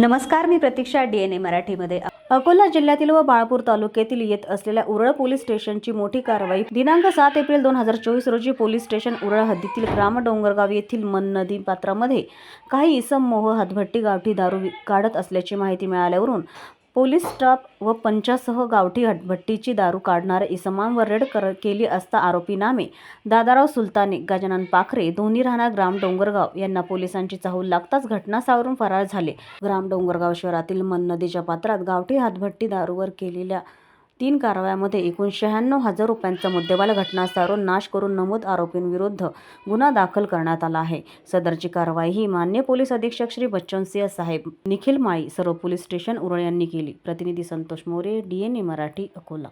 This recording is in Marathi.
नमस्कार मी प्रतीक्षा डी एन ए मराठीमध्ये. अकोला जिल्ह्यातील व बाळापूर तालुक्यातील येत असलेल्या उरळ पोलीस स्टेशनची मोठी कारवाई दिनांक सात एप्रिल दोन हजार चोवीस रोजी पोलीस स्टेशन उरळ हद्दीतील ग्राम डोंगरगाव येथील मन नदी पात्रामध्ये काही इसम मोह हातभट्टी गावठी दारू काढत असल्याची माहिती मिळाल्यावरून पोलीस स्टाफ व पंचासह गावठी हटभट्टीची दारू काढणाऱ्या इसमांवर रेड कर केली असता आरोपी नामे दादाराव सुलताने गजानन पाखरे दोन्ही राहणार ग्राम डोंगरगाव यांना पोलिसांची चाहूल लागताच घटनास्थळावरून फरार झाले. ग्राम डोंगरगाव शहरातील मन नदीच्या पात्रात गावठी हातभट्टी दारूवर केलेल्या तीन कारवायामध्ये एकूण शहाण्णव हजार रुपयांचा मुद्देमाल घटनास्थळावरून नाश करून नमूद आरोपींविरुद्ध गुन्हा दाखल करण्यात आला आहे. सदरची कारवाई ही मान्य पोलीस अधीक्षक श्री बच्चन सिंह साहेब निखिल माळी सर्व पोलीस स्टेशन उरळ यांनी केली. प्रतिनिधी संतोष मोरे डीएनए मराठी अकोला.